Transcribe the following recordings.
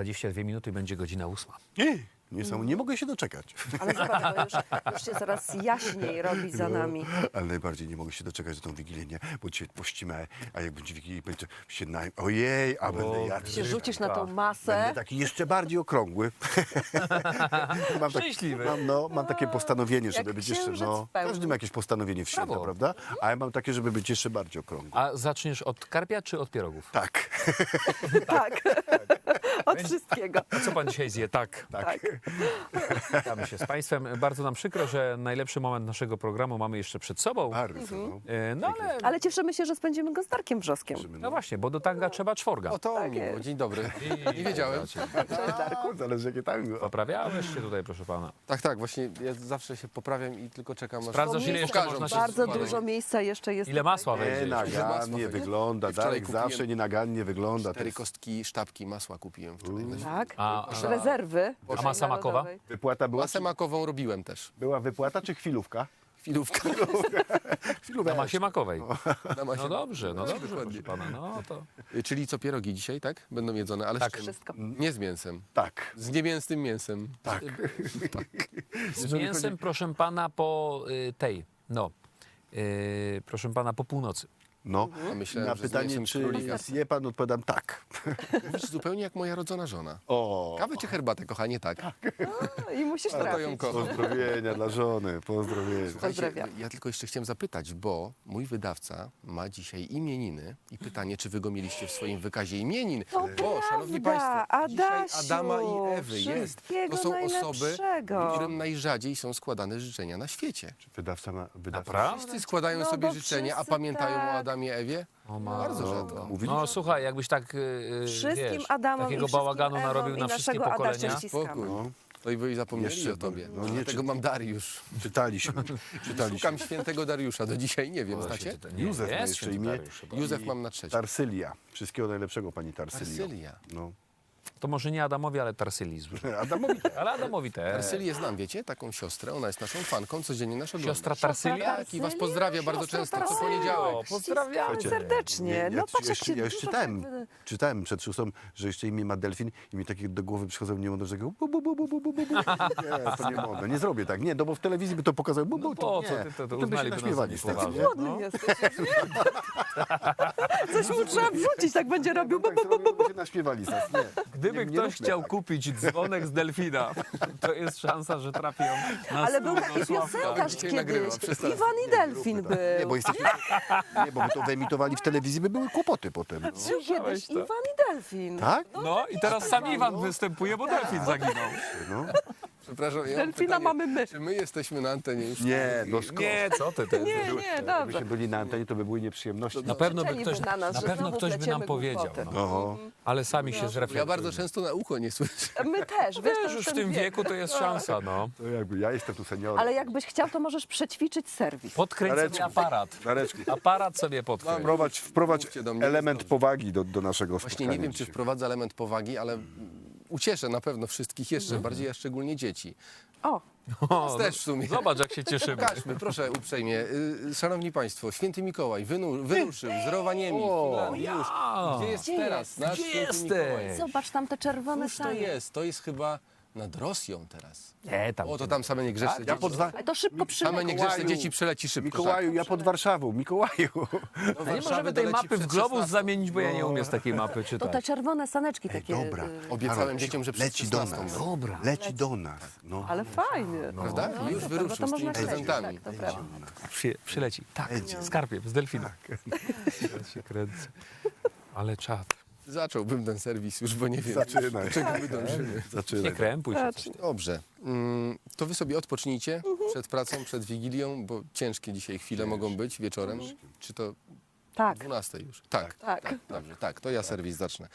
22 minuty będzie godzina ósma. Nie, nie, są, nie mogę się doczekać. Ale zobacz, bo już, już się coraz jaśniej robi za nami. Ale najbardziej nie mogę się doczekać na tą Wigilię, nie? Bo dzisiaj pościmy, a jak będzie Wigilii, będzie się naj... Ojej, a będę jadł. Się rzucisz na tą Będę masę. taki jeszcze bardziej okrągły. mam, tak, Szczęśliwy. mam, no, mam takie postanowienie, żeby Jak być jeszcze. księżyc No, w pełni. każdy ma jakieś postanowienie w święta, Brawo. prawda? A ja mam takie, żeby być jeszcze bardziej okrągły. A zaczniesz od karpia czy od pierogów? Tak, Tak. Od wszystkiego. A co pan dzisiaj zje? Tak. tak. Witamy się z państwem. Bardzo nam przykro, że najlepszy moment naszego programu mamy jeszcze przed sobą. Bardzo. No. E, No ale, Ale cieszymy się, że spędzimy go z Darkiem Wrzoskiem. no właśnie, bo do tanga trzeba czworga. O to Tak miło, jest. dzień dobry. Nie wiedziałem. A, Zależy jakie tango. Poprawiałeś się tutaj, proszę pana. Tak, tak, właśnie ja zawsze się poprawiam i tylko czekam aż Sprawdzasz, ile jeszcze pokażą. można się Bardzo dużo miejsca jeszcze jest. Ile masła Nie wejdzie? nagannie Masło. wygląda, wczoraj Darek kupiłem zawsze nienagannie wygląda. Cztery kostki sztabki masła kupiłem wczoraj. na ziemi. Tak. A, Z rezerwy. A masa makowa? narodowej. Wypłata była, Masę makową robiłem też. była wypłata czy chwilówka? Chwilówka. na masie makowej. Na masie. No dobrze, no dobrze, Dokładnie. proszę pana. No to Y, Czyli co, pierogi dzisiaj, tak? Będą jedzone, ale Tak. z czym? Wszystko. Nie z mięsem. Tak. Z niemięsnym mięsem. Tak. z mięsem, proszę pana, po y, tej, no, y, proszę pana, po północy. No. A myślałem, Na że pytanie, czy królika. zje pan, odpowiadam tak. Mówisz zupełnie jak moja rodzona żona. O, Kawę czy herbatę, kochanie? Tak. No I musisz No to ją trafić. kocham. pozdrowienia dla żony, pozdrowienia. Pozdrawiam. Ja tylko jeszcze chciałem zapytać, bo mój wydawca ma dzisiaj imieniny i pytanie, czy wy go mieliście w swoim wykazie imienin. To bo, szanowni prawda, państwo, dzisiaj Adasiu, Adama i Ewy jest. wszystkiego To są osoby, najlepszego. którym najrzadziej są składane życzenia na świecie. Wydawca ma... Wydawca? Wszyscy składają No sobie życzenia, a wszyscy pamiętają tak. o Adamie Ewie? O, ma- Bardzo No, rzadko. No słuchaj, jakbyś tak y, y, Wszystkim wiesz, Adamom takiego wszystkim bałaganu Ewom narobił i na wszystkie naszego Adasia pokolenia. ściskamy. Spokój. No. To i wy zapomnieli Jeszcze o tobie. no No, nie, Dlatego czy- mam Dariusz. czytaliśmy. czytaliśmy. Szukam świętego Dariusza, do dzisiaj nie wiem, znacie? Nie, Józef ma jest jeszcze święty imię. Dariusz chyba. Józef mam na trzecie. Tarsylia. Wszystkiego najlepszego pani Tarsylio. Tarsylia. No. To może nie Adamowi, ale Tarsyli zły. Adamowi Ale Adamowi też. Tarsylię znam, wiecie? Taką siostrę, ona jest naszą fanką, codziennie nas ogląda. Siostra Tarsylia? Tak, i was pozdrawia bardzo Siostra często co Tarsylio. poniedziałek. Pozdrawiamy. Ściskamy serdecznie. No patrz, jak jeszcze, się ja już dużo czytałem, tak- czytałem przed szóstą, że jeszcze imię ma delfin i mi takie do głowy przychodzą niemądrzego bu, bu, bu, bu, bu, bu, bu. Nie, to nie mogę, nie zrobię tak. Nie, no bo w telewizji by to pokazał bu, bu, No to po nie. co ty to- to by się uznaliby nas za naśmiewali z tego, niepoważnych. nie? Głodny jesteś. Coś mu trzeba wrzucić, tak będzie robił. Bu, Tak bu, bu, bu, bu. by się naśmiewali z nas, nie. Gdyby Nie, nie ktoś róbmy chciał tak. kupić dzwonek z delfina, to jest szansa, że trafią na Ale był taki do Sławka. piosenkarz Dzisiaj kiedyś. przestań. Iwan i Delfin był. Nie, bo jesteśmy, nie, bo by to wyemitowali w telewizji, by były kłopoty potem. No. Był kiedyś to? Iwan i Delfin. Tak? No i teraz sam Iwan występuje, bo delfin zaginął. No. Przepraszam, ja mam Delfina pytanie, mamy my. Czy my jesteśmy na antenie już? Nie, no skąd? Nie, co ty, ty. Nie, nie, Jakbyśmy dobrze. byli na antenie, to by były nieprzyjemności. Na pewno by Krzyczeliby ktoś, na nas, na że pewno znowu ktoś by nam pleciemy powiedział. głupoty. No. Oho. Ale sami się Ja zreflektujemy. bardzo często na ucho nie słyszę. My też, wiesz, to Wiesz, już w tym wieku to jest szansa, no. To jakby ja jestem tu seniorem. Ale jakbyś chciał, to możesz przećwiczyć serwis. Podkręć sobie aparat. Dareczku, Aparat sobie podkręć. wprowadź, wprowadź Mówcie do mnie, element powagi do, do naszego Właśnie spotkania nie wiem, czy dzisiaj. wprowadzę element powagi, ale ucieszę na pewno wszystkich jeszcze bardziej, a szczególnie dzieci. O, O, też w sumie. Zobacz, jak się cieszymy. Pokażmy, proszę uprzejmie. Y, Szanowni Państwo, święty Mikołaj wynu, wyruszył z Rowaniemi w Finlandii już. Gdzie jest Gdzie teraz jest? nasz Gdzie święty Mikołaj? jesteś? zobacz tam te czerwone Cóż to sanie. jest? To jest chyba nad Rosją teraz. Nie, tam. O, to tam same niegrzeczne Ja dzieci. pod wa- Ale to szybko Same przyleci. niegrzeczne Mikołaju. dzieci przeleci szybko. Mikołaju, ja pod Warszawą, Mikołaju. Tak. Do nie Warszawy możemy tej doleci mapy w przed globus 16. zamienić, bo ja nie umiem z takiej mapy To te czytać. czerwone saneczki takie. Dobra. y, Obiecałem Karol, dzieciom, że przed leci do 16 nas. Dobra. Leci do nas. No. Ale fajnie. Prawda? No, Już super, wyruszył to z tymi śledzić, prezentami. Tak, to prawda. Przy, przyleci. Tak, Leci. skarpiem, z delfinem. Ja się kręcę. Ale czad. Zacząłbym ten serwis już, bo nie wiem, Zaczynaj. czego my dążymy. Nie Zaczynaj. krępuj się. Coś. Dobrze. Mm, To wy sobie odpocznijcie przed pracą, przed Wigilią, bo ciężkie dzisiaj chwile mogą być wieczorem. Czy to Tak, 12 już? Tak. tak. Dobrze, tak, to ja serwis zacznę.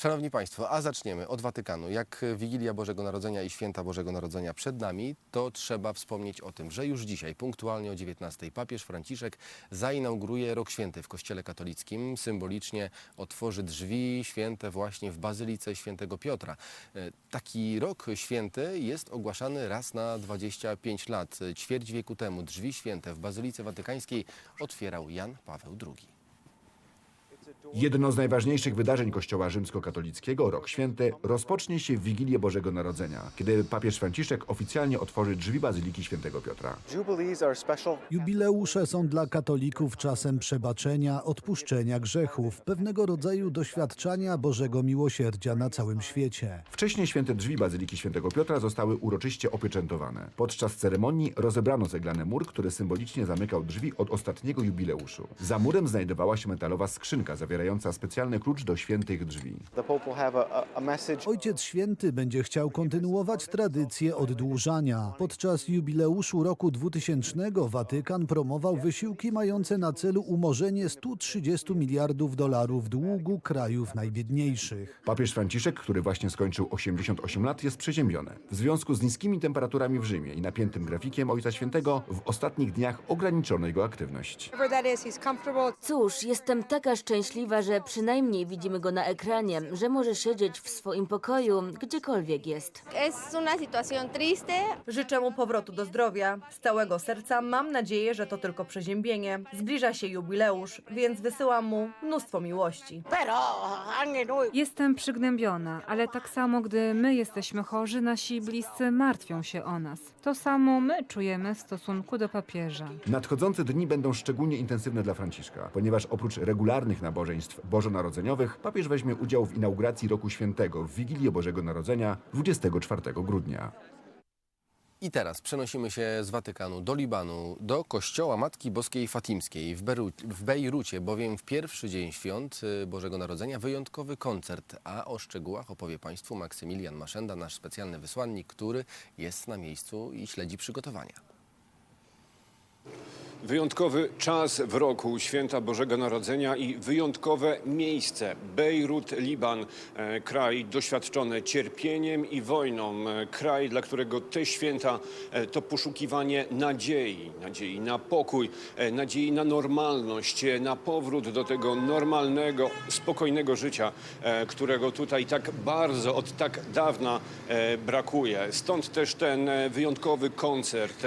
Szanowni Państwo, a zaczniemy od Watykanu. Jak Wigilia Bożego Narodzenia i Święta Bożego Narodzenia przed nami, to trzeba wspomnieć o tym, że już dzisiaj, punktualnie o 19, papież Franciszek zainauguruje Rok Święty w Kościele Katolickim. Symbolicznie otworzy drzwi święte właśnie w Bazylice Świętego Piotra. E, Taki Rok Święty jest ogłaszany raz na 25 lat. Ćwierć wieku temu drzwi święte w Bazylice Watykańskiej otwierał Jan Paweł II. Jedno z najważniejszych wydarzeń Kościoła rzymskokatolickiego, Rok Święty, rozpocznie się w Wigilię Bożego Narodzenia, kiedy papież Franciszek oficjalnie otworzy drzwi Bazyliki Świętego Piotra. Jubileusze są dla katolików czasem przebaczenia, odpuszczenia grzechów, pewnego rodzaju doświadczania Bożego miłosierdzia na całym świecie. Wcześniej święte drzwi Bazyliki Świętego Piotra zostały uroczyście opieczętowane. Podczas ceremonii rozebrano ceglany mur, który symbolicznie zamykał drzwi od ostatniego jubileuszu. Za murem znajdowała się metalowa skrzynka zawierająca specjalny klucz do świętych drzwi. Ojciec Święty będzie chciał kontynuować tradycję oddłużania. Podczas jubileuszu roku 2000 Watykan promował wysiłki mające na celu umorzenie 130 miliardów dolarów długu krajów najbiedniejszych. Papież Franciszek, który właśnie skończył 88 lat, jest przeziębiony. W związku z niskimi temperaturami w Rzymie i napiętym grafikiem Ojca Świętego, w ostatnich dniach ograniczono jego aktywność. Cóż, jestem taka szczęśliwa, że przynajmniej widzimy go na ekranie, że może siedzieć w swoim pokoju, gdziekolwiek jest. Es una situación triste. Życzę mu powrotu do zdrowia. Z całego serca mam nadzieję, że to tylko przeziębienie. Zbliża się jubileusz, więc wysyłam mu mnóstwo miłości. Jestem przygnębiona, ale tak samo, gdy my jesteśmy chorzy, nasi bliscy martwią się o nas. To samo my czujemy w stosunku do papieża. Nadchodzące dni będą szczególnie intensywne dla Franciszka, ponieważ oprócz regularnych nabożeństw bożonarodzeniowych, papież weźmie udział w inauguracji Roku Świętego w Wigilię Bożego Narodzenia 24 grudnia. I teraz przenosimy się z Watykanu do Libanu, do kościoła Matki Boskiej Fatimskiej w, Beru, w Bejrucie, bowiem w pierwszy dzień świąt y, Bożego Narodzenia wyjątkowy koncert, a o szczegółach opowie Państwu Maksymilian Maszenda, nasz specjalny wysłannik, który jest na miejscu i śledzi przygotowania. Wyjątkowy czas w roku święta Bożego Narodzenia i wyjątkowe miejsce. Bejrut, Liban, e, kraj doświadczony cierpieniem i wojną, e, kraj, dla którego te święta e, to poszukiwanie nadziei, nadziei na pokój, nadziei na normalność, na powrót do tego normalnego, spokojnego życia, którego tutaj tak bardzo od tak dawna brakuje. Stąd też ten wyjątkowy koncert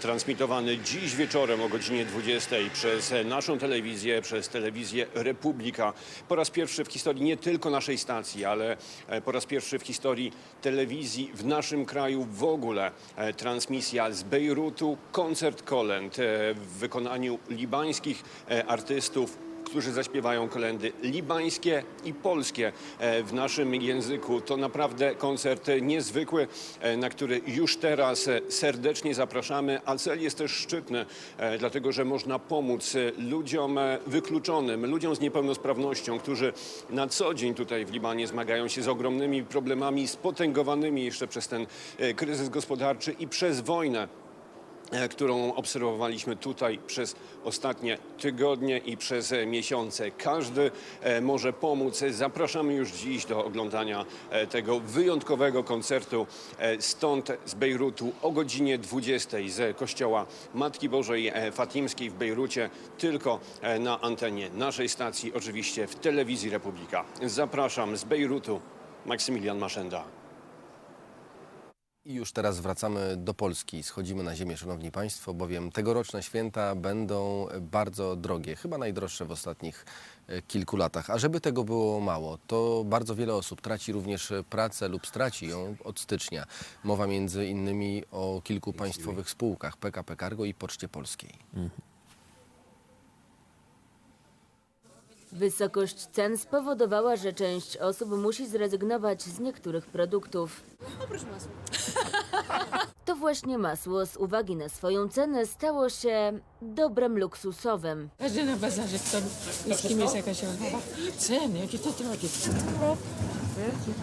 transmitowany dziś wieczorem o godzinie 20 przez naszą telewizję, przez telewizję Republika. Po raz pierwszy w historii nie tylko naszej stacji, ale e, po raz pierwszy w historii telewizji w naszym kraju w ogóle e, transmisja z Bejrutu, koncert kolęd e, w wykonaniu libańskich artystów którzy zaśpiewają kolendy libańskie i polskie e, w naszym języku. To naprawdę koncert niezwykły, e, na który już teraz e, serdecznie zapraszamy, a cel jest też szczytny, dlatego że można pomóc ludziom wykluczonym, ludziom z niepełnosprawnością, którzy na co dzień tutaj w Libanie zmagają się z ogromnymi problemami spotęgowanymi jeszcze przez ten kryzys gospodarczy i przez wojnę którą obserwowaliśmy tutaj przez ostatnie tygodnie i przez e, miesiące. Każdy e, może pomóc. Zapraszamy już dziś do oglądania e, tego wyjątkowego koncertu e, stąd z Bejrutu o godzinie 20 z kościoła Matki Bożej e, Fatimskiej w Bejrucie, tylko e, na antenie naszej stacji, oczywiście w telewizji Republika. Zapraszam z Bejrutu, Maksymilian Maszenda. I już teraz wracamy do Polski. Schodzimy na ziemię, szanowni państwo, bowiem tegoroczne święta będą bardzo drogie, chyba najdroższe w ostatnich e, kilku latach. A żeby tego było mało, to bardzo wiele osób traci również pracę lub straci ją od stycznia. Mowa między innymi o kilku państwowych spółkach PKP Cargo i Poczcie Polskiej. Wysokość cen spowodowała, że część osób musi zrezygnować z niektórych produktów. Oprócz masła. To właśnie masło z uwagi na swoją cenę stało się dobrem luksusowym. Każdy na bazarze, to z kim jest jakaś rozmowa. Ceny, jakie to drogie.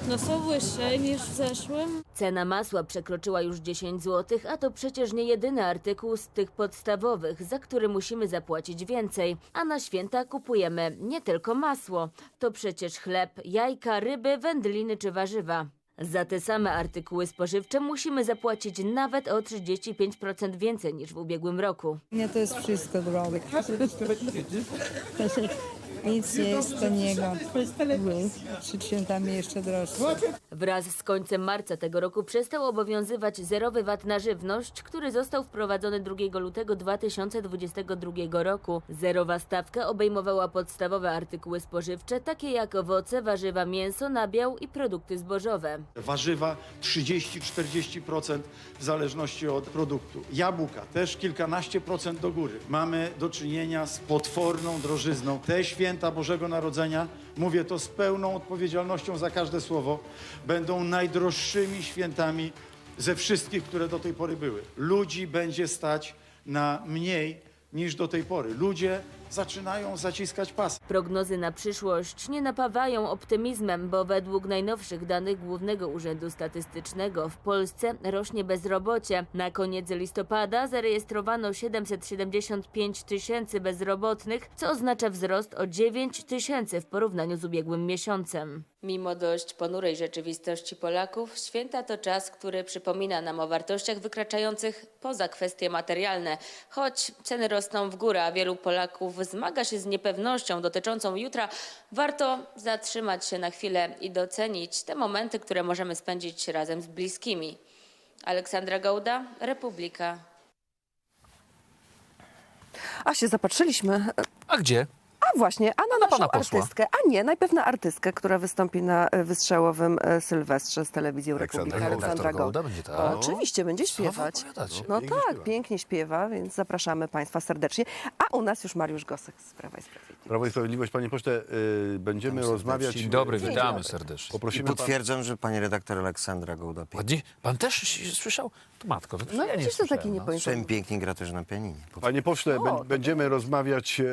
No są wyższe niż w zeszłym. Cena masła przekroczyła już 10 zł, a to przecież nie jedyny artykuł z tych podstawowych, za który musimy zapłacić więcej. A na święta kupujemy nie tylko masło. To przecież chleb, jajka, ryby, wędliny czy warzywa. Za te same artykuły spożywcze musimy zapłacić nawet o 35% więcej niż w ubiegłym roku. Nie, to jest wszystko drogie. Nic nie jest taniego. Przed świętami jeszcze droższe. Wraz z końcem marca tego roku przestał obowiązywać zerowy VAT na żywność, który został wprowadzony 2 lutego 2022 roku. Zerowa stawka obejmowała podstawowe artykuły spożywcze, takie jak owoce, warzywa, mięso, nabiał i produkty zbożowe. Warzywa 30-40% w zależności od produktu. Jabłka też kilkanaście procent do góry. Mamy do czynienia z potworną drożyzną. Te święta Bożego Narodzenia, mówię to z pełną odpowiedzialnością za każde słowo, będą najdroższymi świętami ze wszystkich, które do tej pory były. Ludzi będzie stać na mniej niż do tej pory. Ludzie zaczynają zaciskać pas. Prognozy na przyszłość nie napawają optymizmem, bo według najnowszych danych Głównego Urzędu Statystycznego w Polsce rośnie bezrobocie. Na koniec listopada zarejestrowano 775 tysięcy bezrobotnych, co oznacza wzrost o 9 tysięcy w porównaniu z ubiegłym miesiącem. Mimo dość ponurej rzeczywistości Polaków, święta to czas, który przypomina nam o wartościach wykraczających poza kwestie materialne. Choć ceny rosną w górę, a wielu Polaków zmaga się z niepewnością dotyczącą jutra, warto zatrzymać się na chwilę i docenić te momenty, które możemy spędzić razem z bliskimi. Aleksandra Gałda, Republika. A się zapatrzyliśmy. A gdzie? A właśnie, a na naszą pana posła. artystkę. A nie, najpierw na artystkę, która wystąpi na e, wystrzałowym e, Sylwestrze z telewizji Aleksandra Republika. Gołda. Aleksandra Gołda Gołda. będzie? O, Oczywiście, będzie śpiewać. opowiadacie? No Pięknie tak, śpiewa. pięknie śpiewa, więc zapraszamy Państwa serdecznie. A u nas już Mariusz Gosek z Prawa i Sprawiedliwości. Prawo i Sprawiedliwość, panie pośle, y, będziemy rozmawiać... Dzień dobry, Dzień witamy dobry. serdecznie. Poprosimy. Potwierdzam, że pani redaktor Aleksandra Gołda pięknie. Ładnie. Pan też słyszał? To matko, to No ja nie widzisz, to taki słyszałem, no. niepoinformowany. Pięknie gra też na pianinie. Panie pośle, O, bę- to będziemy rozmawiać e,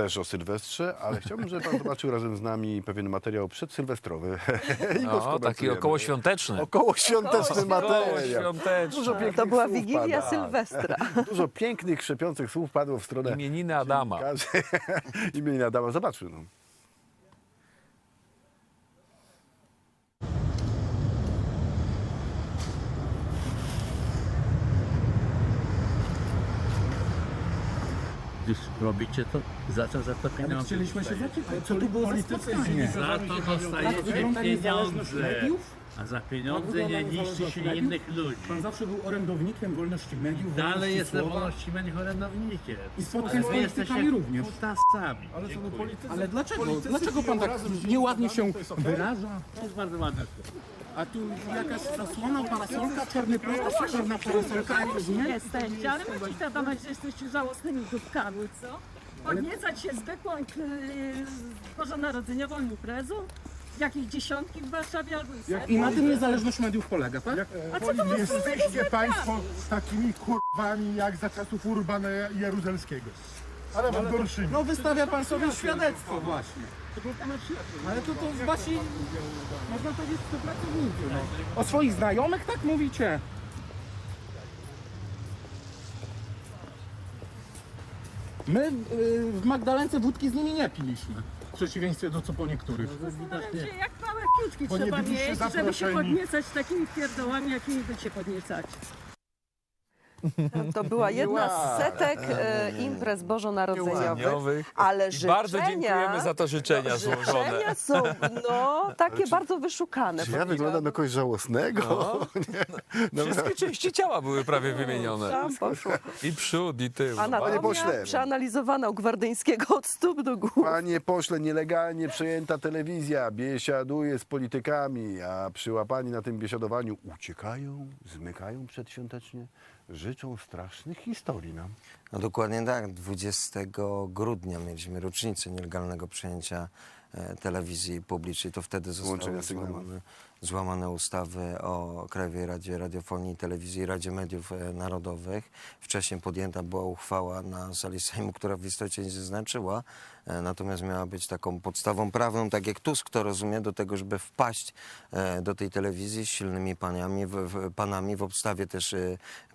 też o Sylwestrze, ale chciałbym, żeby pan zobaczył razem z nami pewien materiał przedsylwestrowy. I go No, taki skomentujemy. okołoświąteczny. Okołoświąteczny materiał. Okołoświąteczny. Dużo pięknych To była słów Wigilia pada. Sylwestra. Dużo pięknych, krzepiących słów padło w stronę Imieniny Adama. dziennikarzy. Imieniny Adama. Zobaczmy. No. Gdyż robicie to, za co za to pieniądze Chcieliśmy się zapytać, co tu było za spotkanie? Za to dostajecie pieniądze, a za pieniądze nie niszczy się innych ludzi. Pan zawsze był orędownikiem wolności mediów, Dalej jestem wolności mediów orędownikiem. I spotkań z politykami również. Kutasami. Ale politycy. Ale dlaczego? Dlaczego pan tak nieładnie się wyraża? To jest bardzo ładne. A tu jakaś zasłona, parasolka, czarny czarna parasolka, nie? Jesteście, ale macie świadomość, że jesteście żałosnymi dupkami, co? Podniecać się zwykłą bożonarodzeniową imprezą? Jakieś dziesiątki w Warszawie albo i I na tym niezależność mediów polega, tak? A co to ma Jesteście państwo takimi kurwami jak za czasów Urbana Jaruzelskiego. Ale wam gorszymi. No wystawia pan sobie świadectwo właśnie. Ale to, to wasi, można powiedzieć, współpracownicy. No. O swoich znajomych tak mówicie? My y, w Magdalence wódki z nimi nie piliśmy. W przeciwieństwie do co po niektórych. Zastanawiam się, jak małe Bo nie trzeba byliście mieć, żeby się zaproszeni. podniecać takimi pierdołami, jakimi wy się podniecacie. To była jedna z setek e, imprez bożonarodzeniowych, ale I życzenia... bardzo dziękujemy za to życzenia złożone. Życzenia są, no, takie bardzo wyszukane. Czy ja wyglądam na kogoś żałosnego? Nie. Wszystkie części ciała były prawie wymienione. Tam poszło. I przód, i tył. Anatomia pośle. przeanalizowana u Gwardyńskiego od stóp do głów. Panie pośle, nielegalnie przejęta telewizja biesiaduje z politykami, a przyłapani na tym biesiadowaniu uciekają, zmykają przedświątecznie, życzą strasznych historii nam. No dokładnie tak. 20 grudnia mieliśmy rocznicę nielegalnego przejęcia e, telewizji publicznej. To wtedy sygnału. złamane, złamane ustawy o Krajowej Radzie Radiofonii i Telewizji i Radzie Mediów e, Narodowych. Wcześniej podjęta była uchwała na sali Sejmu, która w istocie nie zaznaczyła, e, natomiast miała być taką podstawą prawną, tak jak Tusk to rozumie, do tego, żeby wpaść e, do tej telewizji z silnymi paniami, w, panami, w obstawie też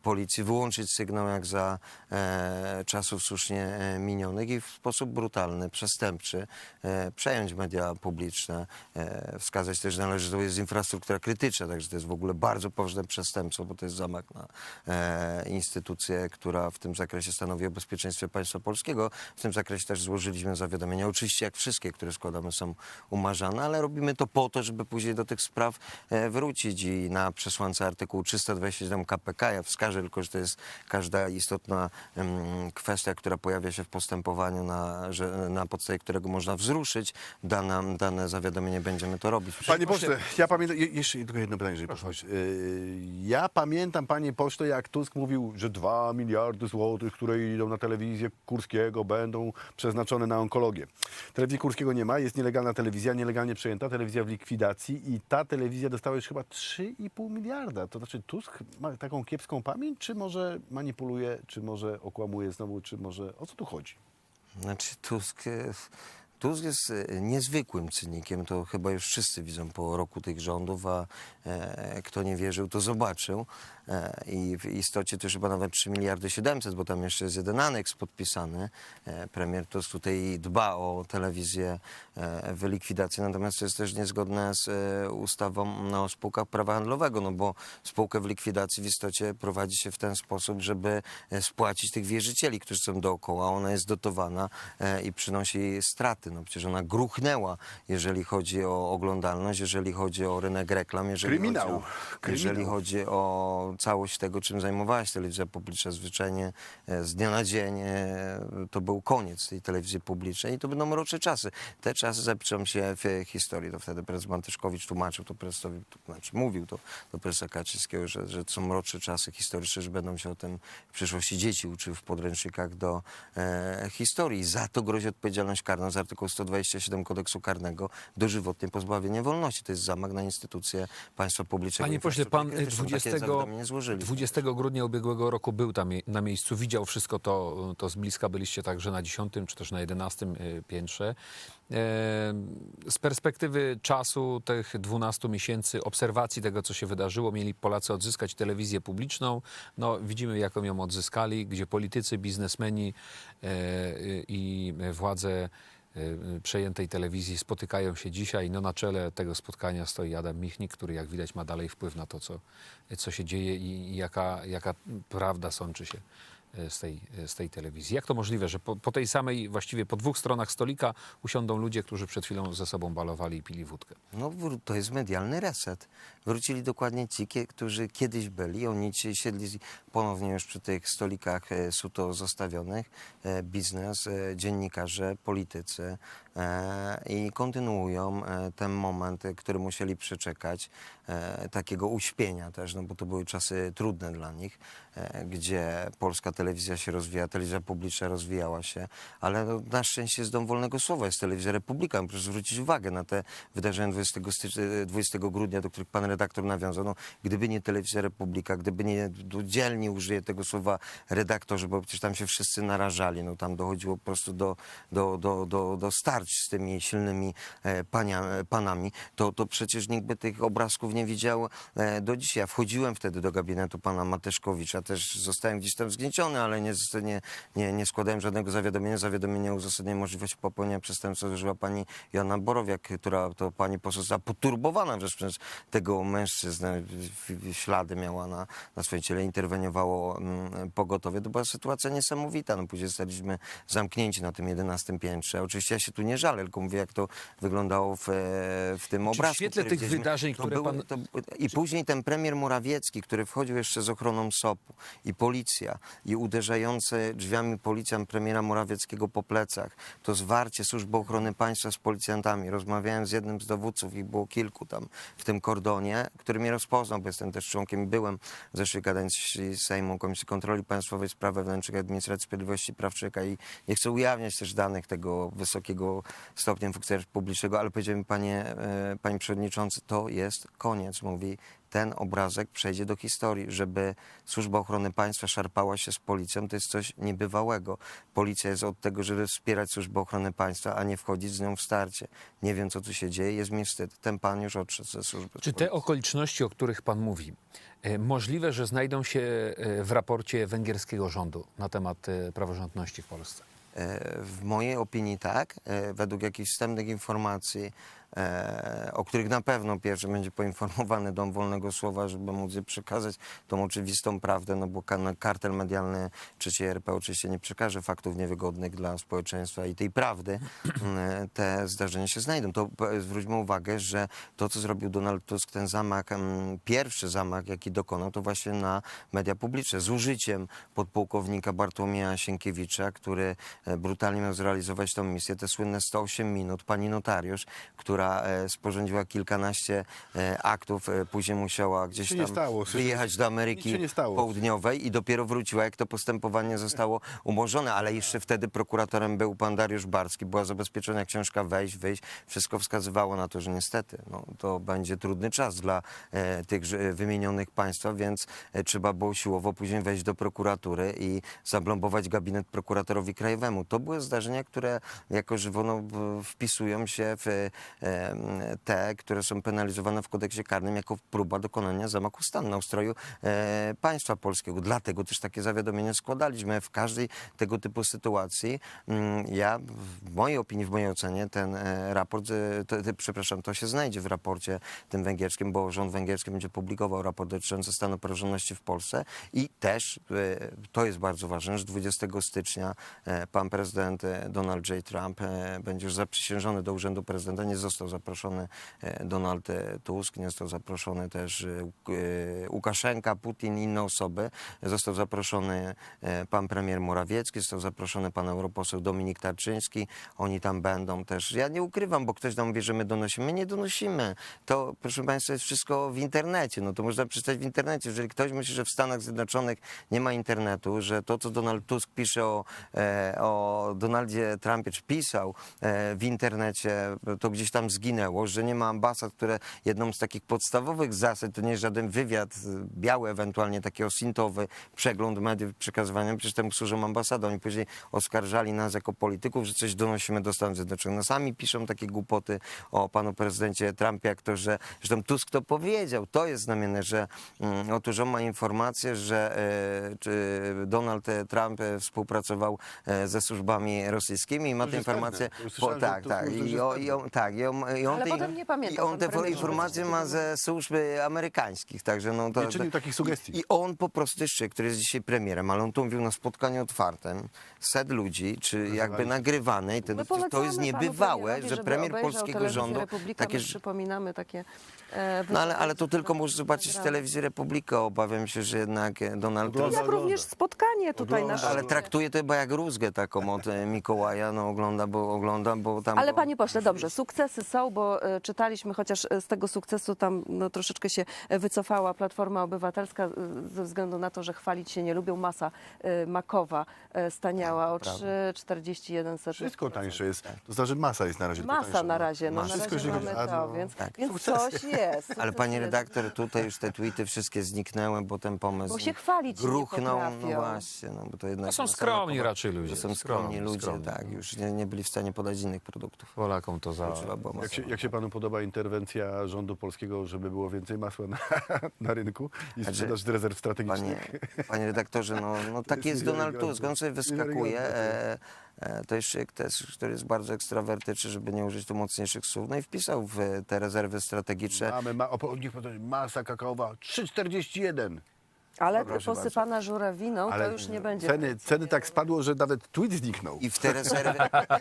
policji, wyłączyć sygnał jak za czasów słusznie minionych i w sposób brutalny, przestępczy przejąć media publiczne. Wskazać też należy, że to jest infrastruktura krytyczna, także to jest w ogóle bardzo poważne przestępstwo, bo to jest zamach na e, instytucję, która w tym zakresie stanowi o bezpieczeństwie państwa polskiego. W tym zakresie też złożyliśmy zawiadomienia. Oczywiście jak wszystkie, które składamy są umarzane, ale robimy to po to, żeby później do tych spraw e, wrócić i na przesłance artykułu 327 KPK ja wskażę tylko, że to jest każda istotna em, kwestia, która pojawia się w postępowaniu, na, że, na podstawie którego można wzruszyć dane, dane zawiadomienie, będziemy to robić. Panie pośle, ja pamiętam, je- jeszcze tylko jedno pytanie, jeżeli pozwolisz. Yy, Ja pamiętam, panie pośle, jak Tusk mówił, że 2 miliardy złotych, które idą na telewizję Kurskiego, będą przeznaczone na onkologię. Telewizji Kurskiego nie ma, jest nielegalna telewizja, nielegalnie przejęta, telewizja w likwidacji i ta telewizja dostała już chyba 3,5 miliarda. To znaczy Tusk ma taką kiepską pamięć, czy może manipuluje, czy może okłamuje znowu, czy może... O co tu chodzi? Znaczy Tusk, e, Tusk jest e, niezwykłym cynikiem, to chyba już wszyscy widzą po roku tych rządów, a e, kto nie wierzył, to zobaczył. E, I w istocie to już chyba nawet 3 miliardy 700, bo tam jeszcze jest jeden aneks podpisany. E, premier Tusk tutaj dba o telewizję e, w likwidacji, natomiast to jest też niezgodne z ustawą no, o spółkach prawa handlowego, no bo spółkę w likwidacji w istocie prowadzi się w ten sposób, żeby spłacić tych wierzycieli, którzy są dookoła. Ona jest dotowana i przynosi straty. No przecież ona gruchnęła, jeżeli chodzi o oglądalność, jeżeli chodzi o rynek reklam, jeżeli Kryminał. chodzi o, Kryminał. jeżeli chodzi o całość tego, czym zajmowała się telewizja publiczna. Zwyczajnie e, z dnia na dzień e, to był koniec tej telewizji publicznej i to będą mroczne czasy. Te czasy zapiszą się w historii. To wtedy prezes Mantyszkowicz tłumaczył to prezesowi, to znaczy mówił to do prezesa Kaczyńskiego, że, że to są mroczne czasy historyczne, że będą się o tym w przyszłości dzieci uczyły w podręcznikach do e, historii. Za to grozi odpowiedzialność karna z artykułu 127 kodeksu karnego dożywotnie pozbawienie wolności. To jest zamach na instytucje państwa publicznego. Panie pośle, pan infrastruktury krytycznej. 20, Zawiadomienie złożyliśmy. 20 grudnia ubiegłego roku był tam na miejscu, widział wszystko to, to z bliska, byliście także na 10 czy też na 11 y, piętrze. E, Z perspektywy czasu tych 12 miesięcy obserwacji tego, co się wydarzyło, mieli Polacy odzyskać telewizję publiczną. No, widzimy, jaką ją odzyskali, gdzie politycy, biznesmeni e, i władze przejętej telewizji spotykają się dzisiaj. No na czele tego spotkania stoi Adam Michnik, który jak widać ma dalej wpływ na to, co, co się dzieje i, jaka, jaka prawda sączy się y, z tej, z tej telewizji. Jak to możliwe, że po, po tej samej, właściwie po dwóch stronach stolika usiądą ludzie, którzy przed chwilą ze sobą balowali i pili wódkę? No to jest medialny reset. Wrócili dokładnie ci, którzy kiedyś byli. Oni siedli ponownie już przy tych stolikach e, suto zostawionych. E, biznes, e, dziennikarze, politycy. I kontynuują ten moment, który musieli przeczekać. Takiego uśpienia też, no bo to były czasy trudne dla nich, gdzie polska telewizja się rozwija, telewizja publiczna rozwijała się, ale no, na szczęście jest dom wolnego słowa, jest telewizja Republika. Proszę zwrócić uwagę na te wydarzenia 20, stycz- 20 grudnia, do których pan redaktor nawiązał. No, gdyby nie telewizja Republika, gdyby nie, dzielnie użyję tego słowa redaktorzy, bo przecież tam się wszyscy narażali, no tam dochodziło po prostu do, do, do, do, do starć z tymi silnymi e, pania, e, panami, to, to przecież nikt by tych obrazków nie widział e, do dzisiaj. Ja wchodziłem wtedy do gabinetu pana Mateszkowicza, też zostałem gdzieś tam zgnieciony, ale nie, nie, nie, nie składałem żadnego zawiadomienia. Zawiadomienie uzasadnienia możliwości popełnienia przestępstwa złożyła pani Joanna Borowiak, która to pani poseł została poturbowana wręcz przez tego mężczyznę. W- w- Ślady miała na, na swoim ciele, interweniowało mm, pogotowie. To była sytuacja niesamowita. No, później zostaliśmy zamknięci na tym 11 piętrze. Oczywiście ja się tu nie żalę, tylko mówię, jak to wyglądało w, e, w tym Czy w obrazku. świetle który tych wydarzeń, które było- pan- to, I później ten premier Morawiecki, który wchodził jeszcze z ochroną SOP-u i policja i uderzający drzwiami policjant premiera Morawieckiego po plecach, to zwarcie służby ochrony państwa z policjantami. Rozmawiałem z jednym z dowódców, ich było kilku tam w tym kordonie, który mnie rozpoznał, bo jestem też członkiem, byłem w zeszłej kadencji Sejmu Komisji Kontroli Państwowej Spraw Wewnętrznych Administracji Sprawiedliwości i Praw Człowieka. I nie chcę ujawniać też danych tego wysokiego stopnia funkcjonariusza publicznego, ale powiedział mi panie, e, panie przewodniczący, to jest koniec, mówi ten obrazek przejdzie do historii. Żeby Służba Ochrony Państwa szarpała się z policją, to jest coś niebywałego. Policja jest od tego, żeby wspierać Służbę Ochrony Państwa, a nie wchodzić z nią w starcie. Nie wiem, co tu się dzieje, jest mi wstyd. Ten pan już odszedł ze służby. Czy te okoliczności, o których pan mówi, e, możliwe, że znajdą się e, w raporcie węgierskiego rządu na temat e, praworządności w Polsce? W mojej opinii tak. Według jakichś wstępnych informacji, o których na pewno pierwszy będzie poinformowany Dom Wolnego Słowa, żeby móc je przekazać tą oczywistą prawdę, no bo kartel medialny trzeciej RP oczywiście nie przekaże faktów niewygodnych dla społeczeństwa i tej prawdy. E, Te zdarzenia się znajdą. To p- zwróćmy uwagę, że to, co zrobił Donald Tusk, ten zamach, em, pierwszy zamach, jaki dokonał, to właśnie na media publiczne, z użyciem podpułkownika Bartłomieja Sienkiewicza, który e, brutalnie miał zrealizować tę misję, te słynne 108 minut. Pani notariusz, która e, sporządziła kilkanaście e, aktów, e, później musiała gdzieś tam stało. wyjechać do Ameryki. Południowej i dopiero wróciła, jak to postępowanie zostało umorzone, ale jeszcze wtedy prokuratorem był pan Dariusz Barski, była zabezpieczona książka wejść, wyjść. Wszystko wskazywało na to, że niestety no, to będzie trudny czas dla tych wymienionych państwa, więc trzeba było siłowo później wejść do prokuratury i zablombować gabinet prokuratorowi krajowemu. To były zdarzenia, które jako żywo no, wpisują się w te, które są penalizowane w kodeksie karnym jako próba dokonania zamachu stanu na ustroju e, państwa polskiego. Dlatego też takie zawiadomienie składaliśmy w każdej tego typu sytuacji. Mm, Ja, w mojej opinii, w mojej ocenie, ten e, raport, e, to, to, przepraszam, to się znajdzie w raporcie tym węgierskim, bo rząd węgierski będzie publikował raport dotyczący stanu praworządności w Polsce i też, to jest bardzo ważne, że 20 stycznia pan prezydent Donald J. Trump będzie już zaprzysiężony do urzędu prezydenta. Nie został zaproszony e, Donald e, Tusk, nie został zaproszony też e, Łuk- Łukaszenka, Putin, inne osoby. Został zaproszony pan premier Morawiecki, został zaproszony pan europoseł Dominik Tarczyński. Oni tam będą też. Ja nie ukrywam, bo ktoś nam mówi, że my donosimy. My nie donosimy. To, proszę państwa, jest wszystko w internecie. No to można przeczytać w internecie. Jeżeli ktoś myśli, że w Stanach Zjednoczonych nie ma internetu, że to, co Donald Tusk pisze o, o Donaldzie Trumpie, czy pisał w internecie, to gdzieś tam zginęło, że nie ma ambasad, które jedną z takich podstawowych zasad, to nie jest żaden wywiad e, biały, ewentualnie taki osintowy, przegląd mediów, przekazywania, przecież temu służą ambasady. Oni później oskarżali nas jako polityków, że coś donosimy do Stanów Zjednoczonych. No sami piszą takie głupoty o panu prezydencie Trumpie, jak to, że zresztą Tusk to powiedział, to jest znamienne, że mm, otóż on ma informację, że czy Donald e, Trump e, współpracował e, ze służbami rosyjskimi i ma tę informację. że tak, tak. już I, o, i on, tak, i i Ale potem nie pamiętam, I on pan te premier informacje ma ze służb amerykańskich, także no to... Nie czynił takich sugestii. I on po prostu jeszcze, który jest dzisiaj premierem, ale on to mówił na spotkaniu otwartym, set ludzi, czy jakby nagrywanej, to, My to, to jest polecamy panu niebywałe, premierowi, że żeby premier obejrzał polskiego telewizję rządu Republika, takie... my przypominamy takie e, No ale, ale to tylko które może zobaczyć nagrane. telewizję Republika. Obawiam się, że jednak e, Donald Tusk... Jak również spotkanie tutaj na Ale traktuje to chyba jak rózgę taką od e, Mikołaja, no ogląda, bo ogląda, bo tam... Ale go- panie pośle, dobrze, sukcesy są, bo e, czytaliśmy, chociaż e, z tego sukcesu tam no, troszeczkę się e, wycofała Platforma Obywatelska ze względu na to, że chwalić się nie lubią. Masa makowa staniała o Tak, prawda. 3,41 setnych. Wszystko tańsze jest. To znaczy masa jest na razie Masa tańsza, na razie, no, na Wszystko razie się mamy gra- to, no, więc, tak. więc coś jest. Ale jest. redaktor, tutaj już te tweety wszystkie zniknęły, bo ten pomysł Bo się chwalić nie gruchnął. No właśnie, no bo to jednak... To są no, skromni raczej ludzie. To są skromni Skromni, ludzie, skromni. tak. Już nie, nie byli w stanie podać innych produktów. Polakom to za... Było Jak się, jak się panu podoba interwencja rządu polskiego, żeby było więcej masła na, na rynku i Znaczy, sprzedaż z rezerw Panie, strategicznych? panie redaktorze, no, no tak jest jest Donald niewiarygodne. Tusk, on sobie wyskakuje. Niewiarygodne, E, e, to jest człowiek, też, który jest bardzo ekstrawertyczny, żeby nie użyć tu mocniejszych słów. No i wpisał w te rezerwy strategiczne. Mamy ma, opo- niech powtórzy, masa kakaowa 3,41. Ale Proszę posypana żurawiną Ale to już nie będzie. Ceny, ceny tak spadło, że nawet tweet zniknął. I w te rezerwy...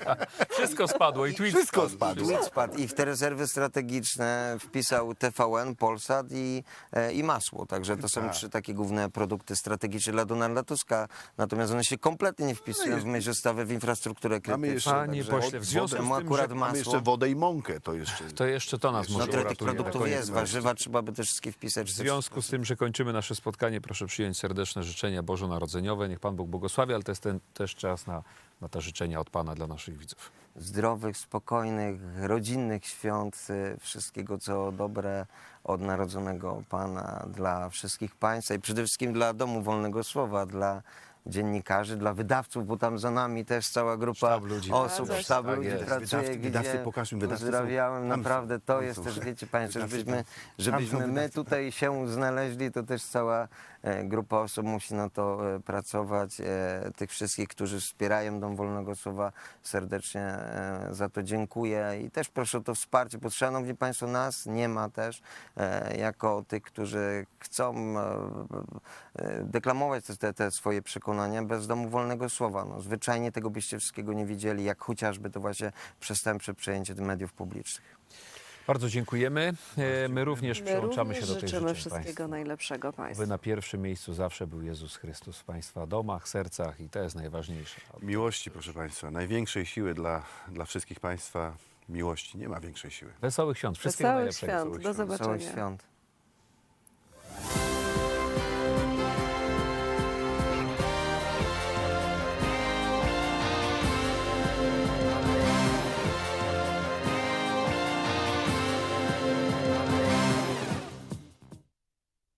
Wszystko spadło i tweet Wszystko spadł. spadło. Tweet spadł. I w te rezerwy strategiczne wpisał TVN, Polsat i, e, i masło. Także to są Tak. trzy takie główne produkty strategiczne dla Donalda Tuska. Natomiast one się kompletnie nie wpisują w myśl ustawy w infrastrukturę Mamy krytyczną. jeszcze, Panie także pośle, w wodę- związku z tym, akurat mamy masło. jeszcze wodę i mąkę. To jeszcze. To jeszcze to nas No może tyle tych uratuje. produktów jest. Warzywa trzeba by też wszystkie wpisać. W związku z tym, że kończymy nasze spotkanie, proszę przyjąć serdeczne życzenia bożonarodzeniowe. Niech Pan Bóg błogosławi, ale to jest ten, też czas na, na te życzenia od Pana dla naszych widzów. zdrowych, spokojnych, rodzinnych świąt, y, wszystkiego co dobre od Narodzonego Pana dla wszystkich Państwa i przede wszystkim dla Domu Wolnego Słowa, dla dziennikarzy, dla wydawców, bo tam za nami też cała grupa Sztab ludzi. osób, Zgadza się. sztab Tak ludzi jest. pracuje, Wydawcy- gdzie wydawcy, pokażmy, wydawcy są- pozdrawiałem, tam są, naprawdę to tam jest są. też, wiecie Państwo, Wydawcy żebyśmy, tam- tam są żebyśmy my wydawcy, tutaj się znaleźli, to też cała grupa osób musi na to e, pracować. E, Tych wszystkich, którzy wspierają Dom Wolnego Słowa serdecznie e, za to dziękuję i też proszę o to wsparcie, bo szanowni Państwo, nas nie ma też e, jako tych, którzy chcą e, e, deklamować te, te swoje przekonania bez Domu Wolnego Słowa. No, zwyczajnie tego byście wszystkiego nie widzieli, jak chociażby to właśnie przestępcze przejęcie mediów publicznych. Bardzo dziękujemy. E, My również My przyłączamy również się do tych życzymy życzeń wszystkiego Państwu. najlepszego Państwu. By na pierwszym miejscu zawsze był Jezus Chrystus w Państwa domach, sercach i to jest najważniejsze. Miłości, proszę Państwa, największej siły dla, dla wszystkich Państwa miłości. Nie ma większej siły. Wesołych świąt, wszystkiego Wesołych najlepszego. świąt. Do Wesołych zobaczenia. świąt.